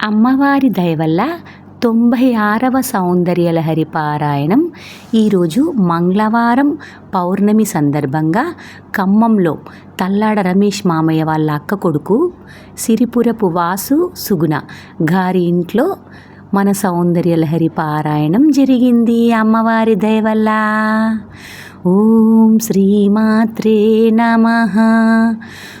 అమ్మవారి దయవల్ల తొంభై ఆరవ సౌందర్యలహరి పారాయణం ఈరోజు మంగళవారం పౌర్ణమి సందర్భంగా ఖమ్మంలో తల్లాడ రమేష్ మామయ్య వాళ్ళ అక్క కొడుకు సిరిపురపు వాసు సుగుణ గారి ఇంట్లో మన సౌందర్యలహరి పారాయణం జరిగింది అమ్మవారి దయవల్ల ఓం శ్రీమాత్రే నమ.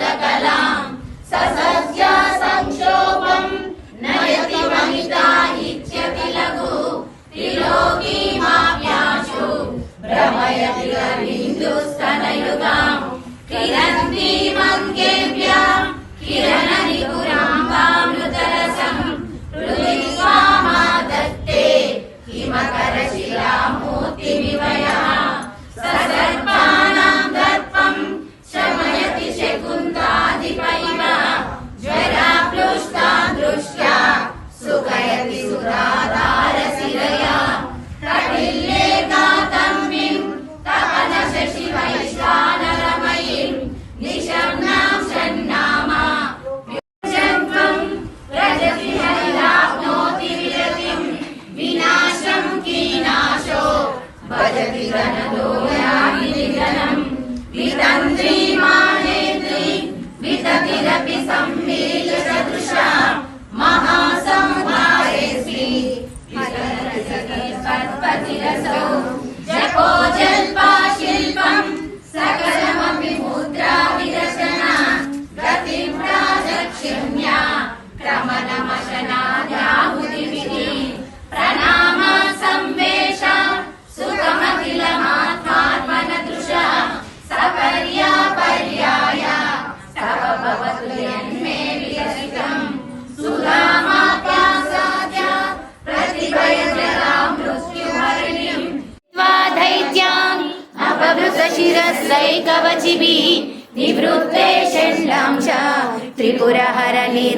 कलाम्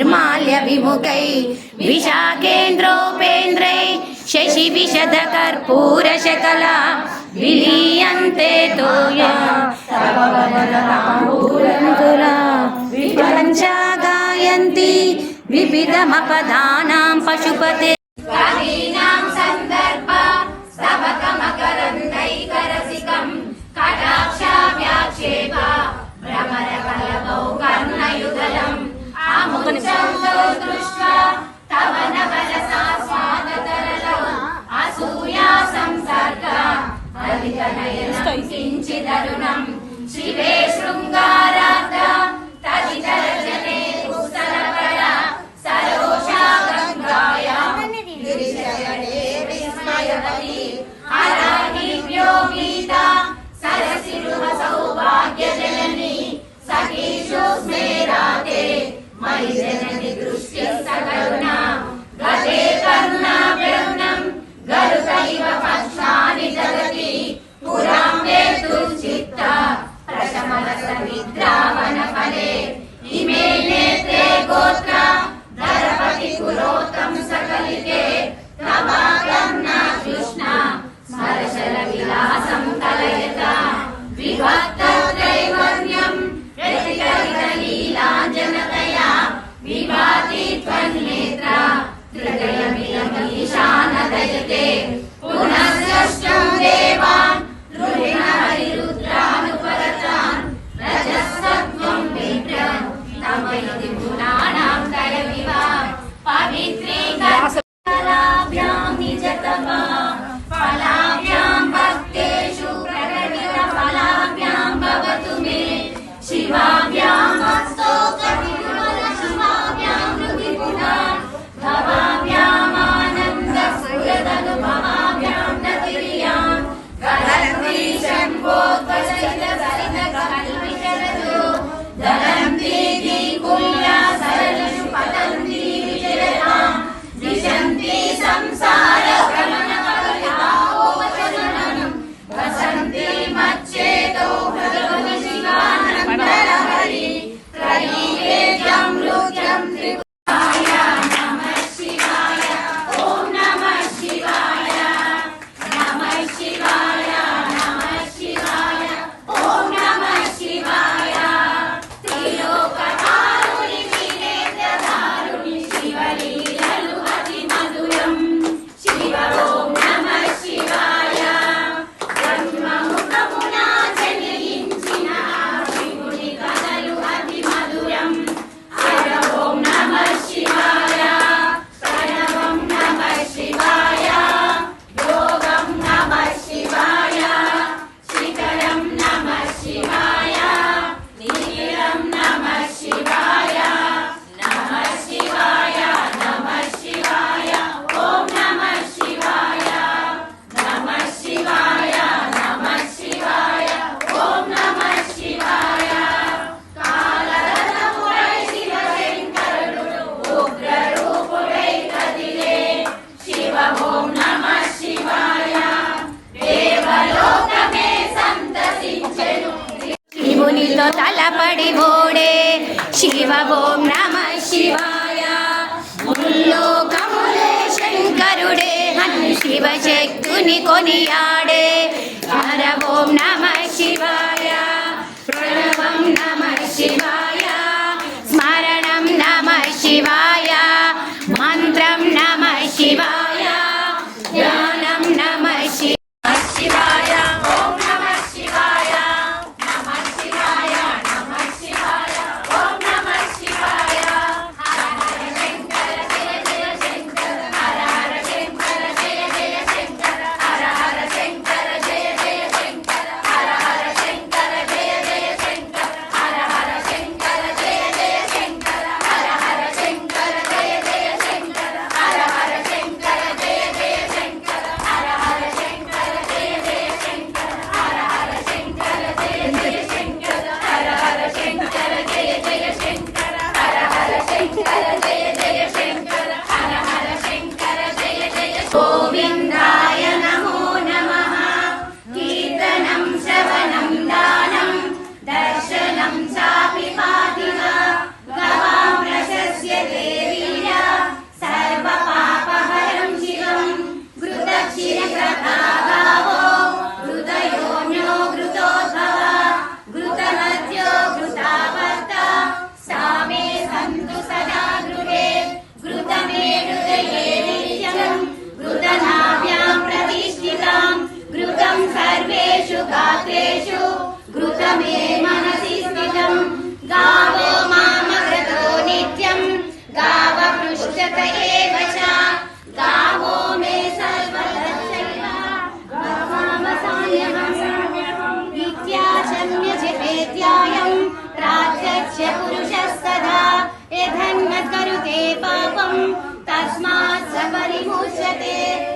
నిర్మాల్య విముఖై విశాఖేంద్రోపేంద్రై శశి విశద కర్పూర శకల విలీయంతే తోయా గాయంతి వివిధమపదానాం పశుపతే కవీనాం సందర్భ స్తవకమకరందైకరసికం కటాక్షామి кошка. భక్తితో తలపడి ఓడే శివ ఓం నమ శివాయ. ముల్లోకములే శంకరుడే హను శివశక్తుని కొనియాడే. హర ఓం నమ శివాయ. Daddy.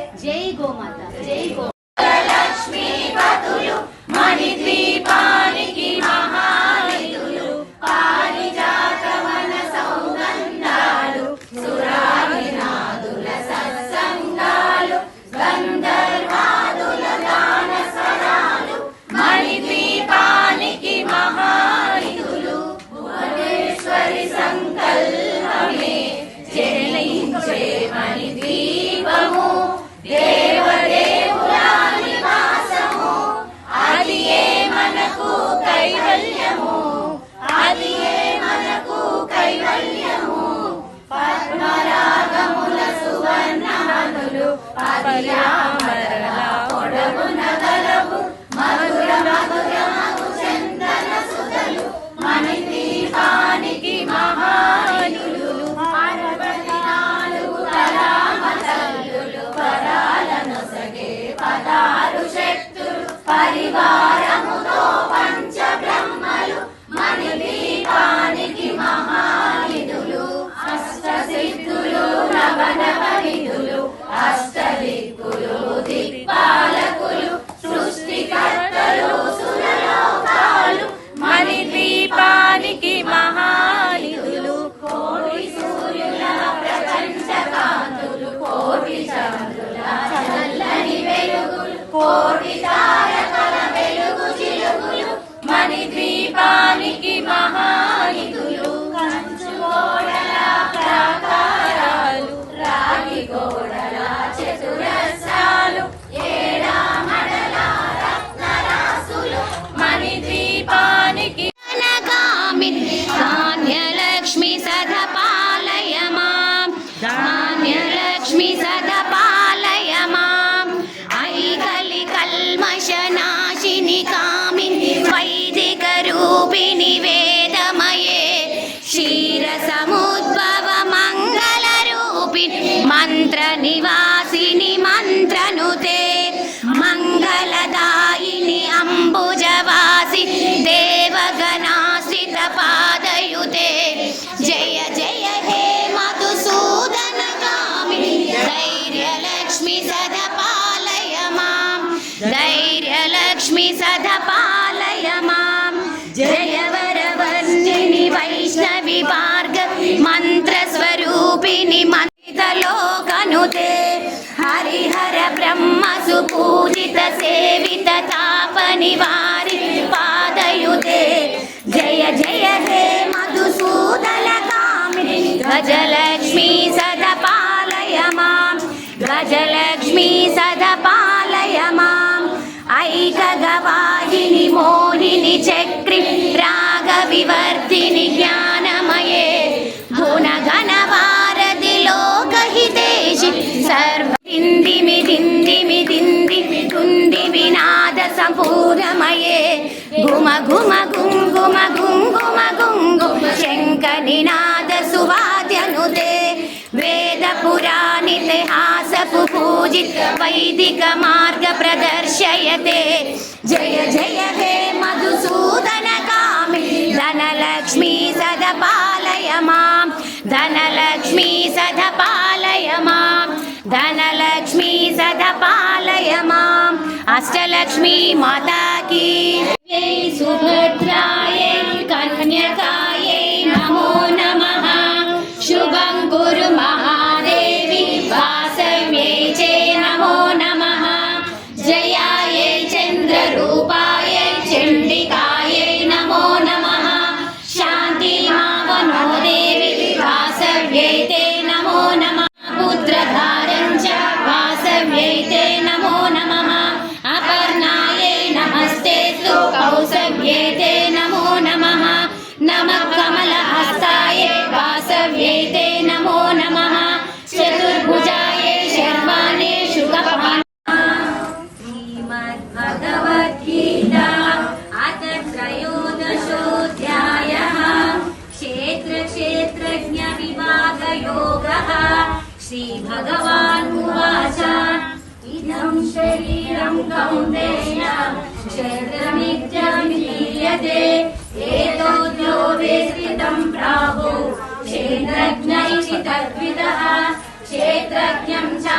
మహానిధులు కంచు గోడల ప్రాకారాలు రాగి గోడల చతురస్రాలు ఏడా మడల రత్నరాసులు మణి ద్వీపానికి కనకామిని ధాన్యలక్ష్మి సదపాలయ మాం మంత్రలోకనుతే హరిహర బ్రహ్మ సుపూజిత సేవిత తాప నివారి పాదయుతే. జయ జయ హే మధుసూదన కామిని. గజలక్ష్మీ సదపాలయ మాం గజలక్ష్మీ సదపాలయ మాం ఐకగవాహిని మోహిని చక్రి రాగ వివర్ధిని జ్ఞానమయే దిందిమి దిందిమి దిందిమి కుంది వినాద సంపూర్ణమయే. గుమ గుమ గుంగుమ గుంగుమ గుంగు శంక నినాద సువాద్యనుతే వేద పురాణితిహాసపు పూజిత వైదిక మార్గ ప్రదర్శయతే. జయ జయ హే మధుసూదన కామి. ధనలక్ష్మీ సదపాలయ మాం ధనలక్ష్మీ సదపాలయ మాం ధన अष्टलक्ष्मी माता की। शुभद्यायै कर्ण्यकाय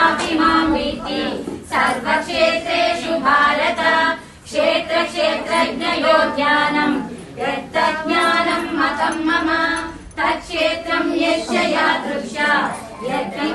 प्राप्स्यापि मामिति सर्वक्षेत्रेषु भारत क्षेत्रक्षेत्रज्ञयो ज्ञानम् यत्तज्ज्ञानम् मतम् मम तत्क्षेत्रम् यस्य यादृश यत्र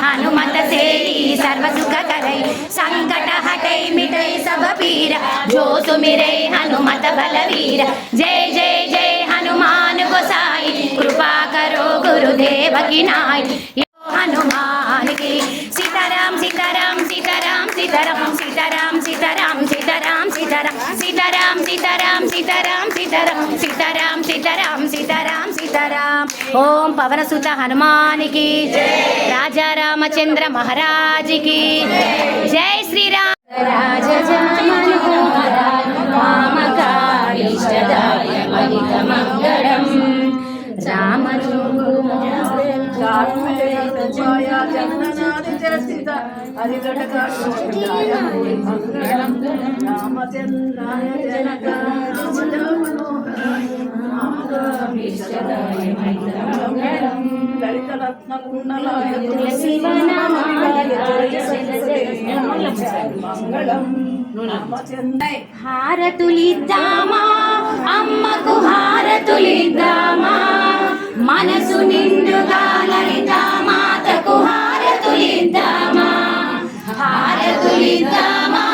హనుమత సేయి సర్వసుఖకరై సంకట హటై మిటై సభ పీర జోసు మిరై హనుమత బలవీర జై జై జై హనుమాన్ గోసాయి కృపా కరో గురుదేవకి నాయ హనుమాన్కి సీతారాం సీతారాం సీతారాం సీతారాం సీతారాం సీతారాం సీతారాం సీతారాం సీతారాం సీతారాం సీతారాం సీతారాం సీతారాం సీతారాం సీతారాం ఓం పవనసుత హనుమానికి రాజా రామచంద్ర మహారాజుకి జై శ్రీరామ్ రామకారిష్టదాయ ఫలితమంగళం రామను जात में सजाया जगन्नाथ जसिता हरि घटक गोविंदाय मंगलम रामचंद्राय जनक मंगलम ललितरत्न कुंडलाय मंगलम హారతులిద్దామా అమ్మకు హారతులిద్దామా మనసు నిండుగా లలిత మాతకు హారతులిద్దామా? హారతులిద్దామా?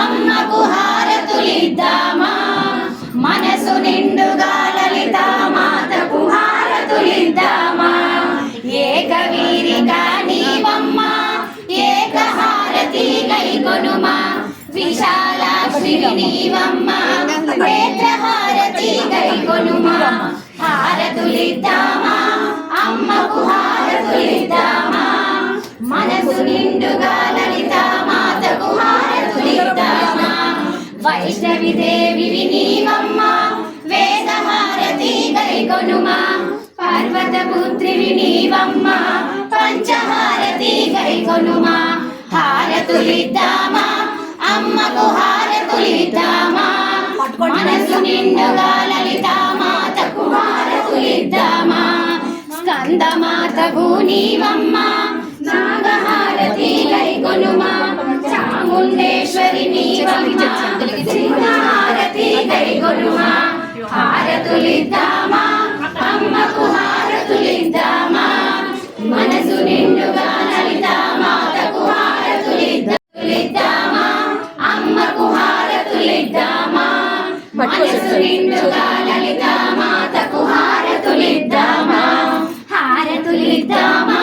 అమ్మకు హారతులిద్దామా? మనసు నిండుగా లలిత మాతకు హారతులిద్దామా? ఏకవీరిక నీవమ్మ ఏక హారతి గై కొనుమా విశాలాక్షి నీవమ్మ నేత్రహారతి గై కొనుమా హారతులిద్దామా? అమ్మకు హారతులిద్దామా? మనసు నిండుగా లలిత మాతకు హారతులిద్దామా? వైష్ణవి దేవి నీవమ్మ వేదహారతి గై కొనుమా? పార్వత పుత్రివి నీవమ్మ పంచహారతి గై కొనుమా? హారతులిద్దామా? అమ్మకు హారతులిద్దామా? మనసు నిండుగా లలిత స్కందమాతకు నీవమ్మ నాగహారతి గైకొనుమా చాముండేశ్వరి నీవమ్మ సింహహారతి గైకొనుమా హారతులిద్దామా అమ్మకు హారతులిద్దామా మనసు నిండుగా లలిత మాతకు హారతులిద్దామా అమ్మకు హారతులిద్దామా మనసు నిండుగా మాతకు హారతులిద్దామా. హారతులిద్దామా?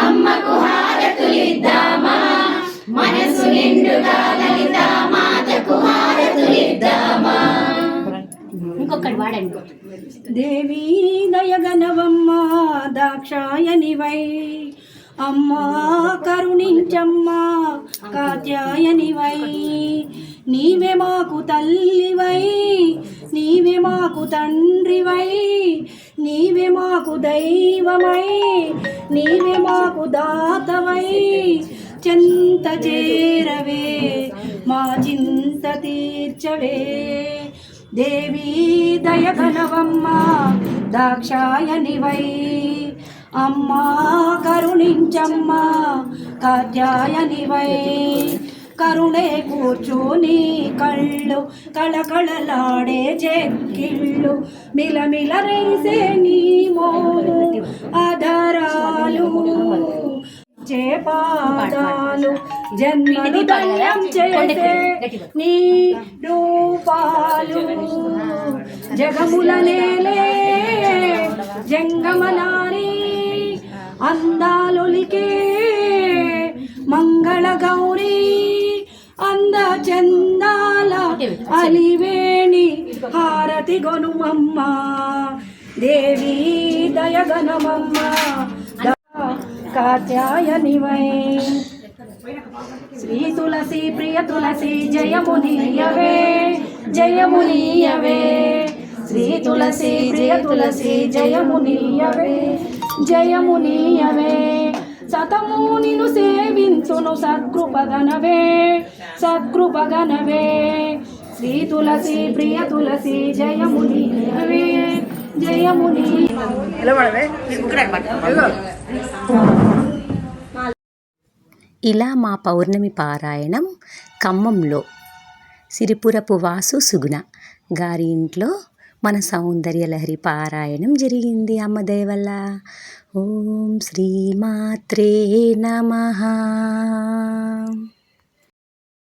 అమ్మకు హారతులిద్దామా? మనసు నిండుగా లలిత మాతకు హారతులిద్దామా? ఇంకొకటి వాడండి. దేవీ దయగనవమ్మ దాక్షాయనివై. అమ్మా కరుణించమ్మా కాత్యాయనివై. నీవే మాకు తల్లివై నీవే మాకు తండ్రివై నీవే మాకు దైవమై నీవే మాకు దాతవై. చెంత చేరవే మా చింత తీర్చవే. దేవీ దయగనవమ్మ దాక్షాయనివై అమ్మా కరుణించమ్మా కాత్యాయనివై. కరుణే కూర్చుని కళ్ళు కళకళలాడే చెక్కిళ్ళు మిలమిల రేసే నీ మోను ఆధారాలు చేపాదాలు జన్మను ధన్యం చేసే నీ రూపాలు జగముల నేలే జంగమనారి అందాలొలికే మంగళ గౌరీ అంద చందాల అలివేణి హారతి గొనుమమ్మ. దేవి దయగనమమ్మ. కాత్యాయనివై శ్రీ తులసి ప్రియ తులసి జయమునీయవే జయమునీయవే శ్రీ తులసి ప్రియ తులసి జయమునీయవే జయమునీయవే సతము నిను సేవించును సత్కృపగనవే సత్కృపగనవే శ్రీ తులసి ప్రియ తులసి జయమునీయవే జయముని ఇలా మా పౌర్ణమి పారాయణం ఖమ్మంలో సిరిపురపు వాసు సుగుణ గారి ఇంట్లో మన సౌందర్య లహరి పారాయణం జరిగింది అమ్మ దయ వల్ల ఓం శ్రీమాత్రే నమ.